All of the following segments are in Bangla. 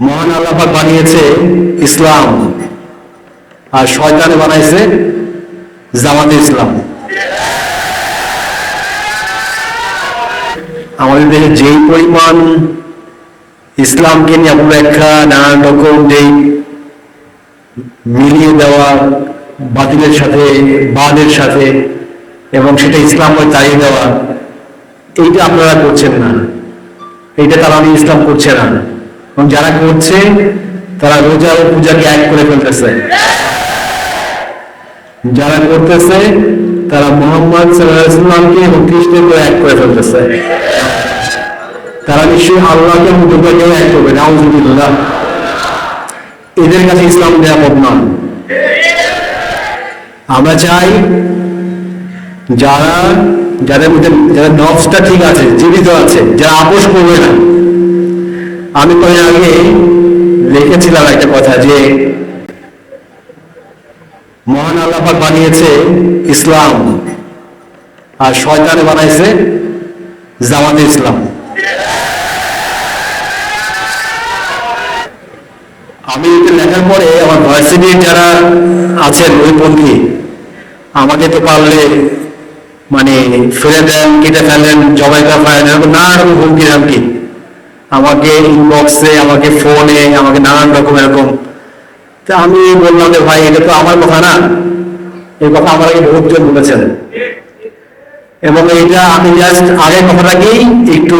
মহান আল্লাপাক বানিয়েছে ইসলাম। আর শয়তানে বানাইছে জামাতে ইসলাম। আমাদের দেশে যেই পরিমাণ ইসলামকে নিয়ে অপব্যাখ্যা নানান রকম যেই মিলিয়ে দেওয়া বাতিলের সাথে, বাদের সাথে, এবং সেটা ইসলাম হয়ে তাড়িয়ে দেওয়া, এইটা আপনারা করছেন না। এইটা তারা আমি ইসলাম করছে না। এবং যারা করছে, তারা রোজা ও পূজাকে এক করে ফেলতেছে। যারা করতেছে, তারা মোহাম্মদ সাল্লাহামকে এবং খ্রিস্টকে এক করে ফেলতেছে। তারা নিশ্চয়ই আল্লাহকে মুদ্রাকেও এক করবে নাউজুবিল্লাহ। এদের কাছে ইসলাম নিরাপদ নয়। আমরা চাই যারা, যাদের মধ্যে, যাদের নফসটা ঠিক আছে, জীবিত আছে, যারা আপোষ করবে না আমি কয়েক আগে লিখেছিলাম একটা কথা যে, মহান আল্লাপাক বানিয়েছে ইসলাম আর শয়তানে বানাইছে জামাতে ইসলাম। আমি এটা লেখার পরে আমার ভার্সিটির যারা আছেন ওই পন্থী, আমাকে তো পারলে মানে ফেলে দেন, কেটে ফেলেন, জবাই এরকম নানা রকম হুমকি ধামকি আমাকে ইনবক্সে আমাকে ফোনে আমাকে নানান রকম এরকম। তা আমি বললাম যে ভাই, এটা তো আমার কথা না। এই কথা আমার আগে বহুজন বলেছেন। এবং এইটা আমি জাস্ট আগের কথাটাকেই একটু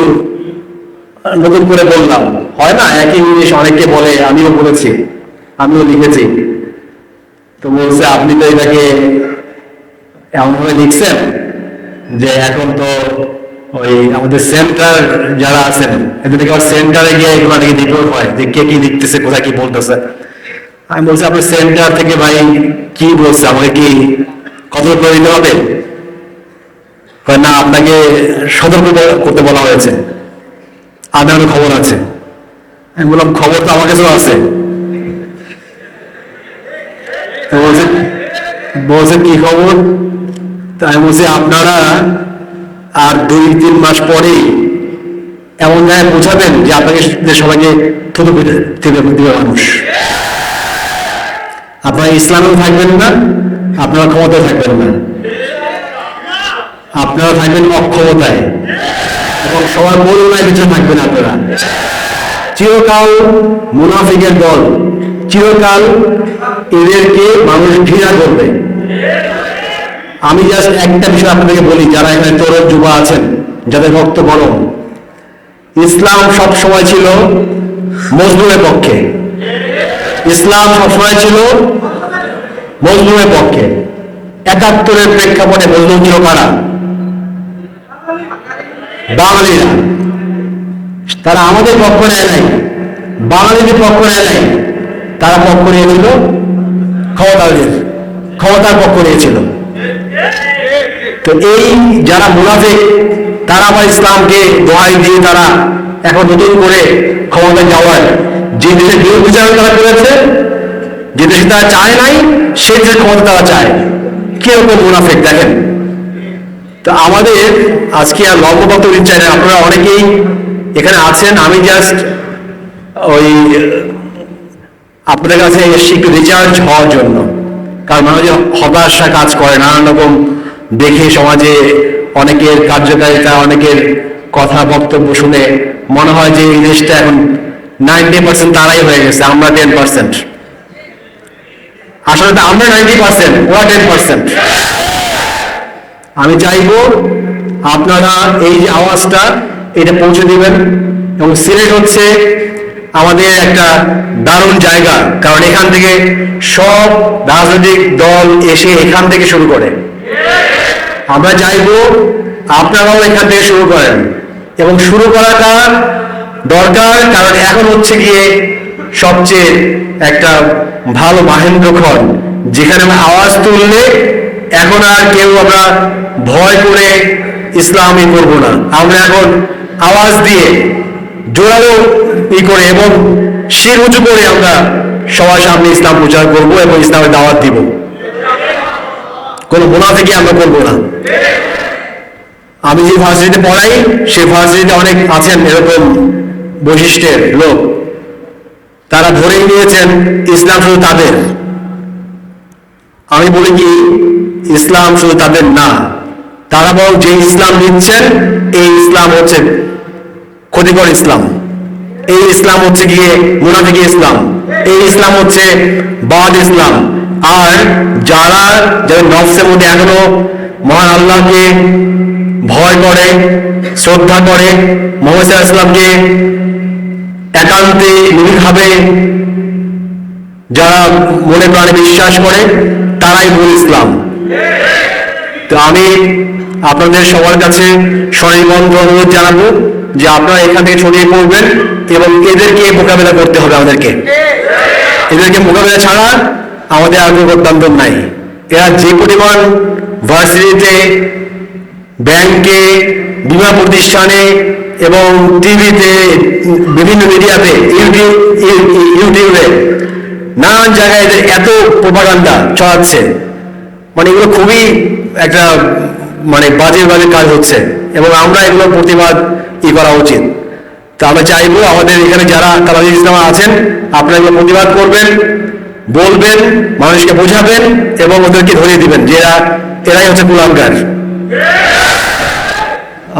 নতুন করে বললাম। হয় না? একই জিনিস অনেকে বলে, আমিও বলেছি, আমিও লিখেছি। তো বলছে, আপনি তো এটাকে এমনভাবে লিখছেন যে এখন তো ওই আমাদের সেন্টার যারা আছেন এদের থেকে আবার সেন্টারে গিয়ে এগুলো নাকি রিপোর্ট হয় যে কে কি লিখতেছে কোথায় কি বলতেছে। আমি বলছি, আপনার সেন্টার থেকে ভাই কি বলছে? আমাকে কি কত করে দিতে হবে? না, আপনাকে সতর্ক করতে বলা হয়েছে। আদান খবর আছে। আমি বললাম, খবর তো আমার কাছেও আছে। তো বলছে বলছে কি খবর? তাই বলছি, আপনারা আর দুই, তিন মাস পরেই এমন জায়গায় পৌঁছাবেন যে আপনাকে সবাইকে পেটে দিবে মানুষ। আপনারা ইসলামেও থাকবেন না, আপনারা ক্ষমতায় থাকবেন না। আপনারা থাকবেন অক্ষমতায়। এবং সবার করুণায় পিছনে থাকবেন আপনারা। চিরকাল মুনাফিকের দল, চিরকাল এদেরকে মানুষ ঘৃণা করবে। আমি জাস্ট একটা বিষয় আপনাদেরকে বলি, যারা এখানে তরুণ যুবা আছেন, যাদের ভক্ত গরম ইসলাম সব সময় ছিল মজলুমের পক্ষে। ইসলাম সবসময় ছিল মজলুমের পক্ষে। একাত্তরের প্রেক্ষাপটে মজলুম ছিল কারা? বাঙালিরা। তারা আমাদের পক্ষ নেয় নাই, বাঙালিদের পক্ষ নেয় নাই, তারা পক্ষ নিয়েছিল ক্ষমতাদের ক্ষমতার পক্ষ নিয়েছিল। তো এই যারা মুনাফিক, তারা আবার ইসলামকে দোহাই দিয়ে তারা এখন নতুন করে ক্ষমতায় যাওয়ার যে দেশে বিরোধ বিচার তারা করেছে, যে দেশে তারা চায় নাই সেই দেশের ক্ষমতা তারা চায় কীরকম মুনাফিক, দেখেন। তো আমাদের আজকে আর লম্ব বক্তব্য চাই না। আপনারা অনেকেই এখানে আছেন, আমি জাস্ট ওই, আপনাদের কাছে একটু রিচার্জ হওয়ার জন্য। কারণ মানুষ হতাশা কাজ করে, নানান রকম দেখে সমাজে অনেকের কার্যকারিতা, অনেকের কথা, বক্তব্য শুনে মনে হয় যে এই দেশটা এখন নাইনটি পার্সেন্ট তারাই হয়ে গেছে, আমরা টেন পার্সেন্ট আসলে আমরা নাইনটি পার্সেন্ট ওরা টেন পার্সেন্ট আমি চাইব আপনারা এই যে আওয়াজটা, এটা পৌঁছে দিবেন। এবং সিলেট হচ্ছে আমাদের একটা দারুণ জায়গা, কারণ এখান থেকে সব রাজনৈতিক দল এসে এখান থেকে শুরু করে। আমরা চাইব আপনারাও এখান থেকে শুরু করেন। এবং শুরু করাটা দরকার, কারণ এখন হচ্ছে গিয়ে সবচেয়ে একটা ভালো মাহেন্দ্রক্ষণ, যেখানে আমরা আওয়াজ তুললে এখন আর কেউ আমরা ভয় করে ইসলামই করব না। আমরা এখন আওয়াজ দিয়ে জোরালো ই করে এবং শির উঁচু করে আমরা সবার সামনে ইসলাম প্রচার করব এবং ইসলামের দাওয়াত দিব। কোনো মুনাফিকে আমরা করব না। আমি যে ভার্সিটিতে পড়াই সেই ভার্সিটিতে অনেক আছেন এরকম বৈশিষ্ট্যের লোক। তারা ধরেই নিয়েছেন, ইসলাম শুধু তাদের। আমি বলি কি, ইসলাম শুধু তাদের না। তারা বরং যে ইসলাম নিচ্ছেন, এই ইসলাম হচ্ছে ক্ষতিকর ইসলাম। এই ইসলাম হচ্ছে গিয়ে মুনাফিকি ইসলাম। এই ইসলাম হচ্ছে বাদ ইসলাম। আর যারা, যাদের নফসের মধ্যে এখনও মহান আল্লাহকে ভয় করে, শ্রদ্ধা করে, মোহাম্মদ ইসলামকে একান্তে নিবিড়ভাবে যারা মনে প্রাণে বিশ্বাস করে, তারাই মূল ইসলাম। তো আমি আপনাদের সবার কাছে স্বনির্বন্ধ অনুরোধ জানাব। যে আপনারা এখান থেকে ছড়িয়ে পড়বেন এবং এদেরকে মোকাবেলা করতে হবে আমাদেরকে। এদেরকে মোকাবেলা ছাড়া আমাদের আর কোনো গত্যন্তর নাই। এরা যে পরিমাণ ভার্সিটিতে, ব্যাংকে, বিমা প্রতিষ্ঠানে এবং টিভিতে, বিভিন্ন মিডিয়াতে ইউটিউব ইউ- ইউটিউবে নানান জায়গায় এদের এত প্রপাগান্ডা ছড়াচ্ছে। মানে এগুলো খুবই একটা মানে বাজে বাজে কাজ হচ্ছে। এবং আমরা এগুলো প্রতিবাদ ই করা উচিত। তো আমরা চাইব আমাদের এখানে যারা তারাজি ইসলাম আছেন, আপনারা প্রতিবাদ করবেন, বলবেন, মানুষকে বোঝাবেন এবং ওদেরকে ধরিয়ে দিবেন যে এরা, এরাই হচ্ছে কুলাঙ্গার।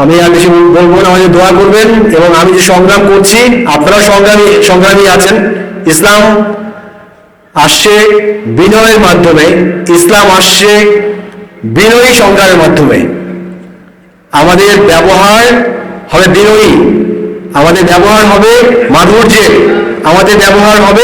আমি আর বেশি বলব না, আমাদের দোয়া করবেন এবং আমি যে সংগ্রাম করছি, আপনারাও সংগ্রামী সংগ্রামী আছেন। ইসলাম আসছে বিনয়ের মাধ্যমে, ইসলাম আসছে বিনয়ী সংগ্রামের মাধ্যমে। আমাদের ব্যবহার হবে বিনয়ী। আমাদের ব্যবহার হবে মাধুর্যের। আমাদের ব্যবহার হবে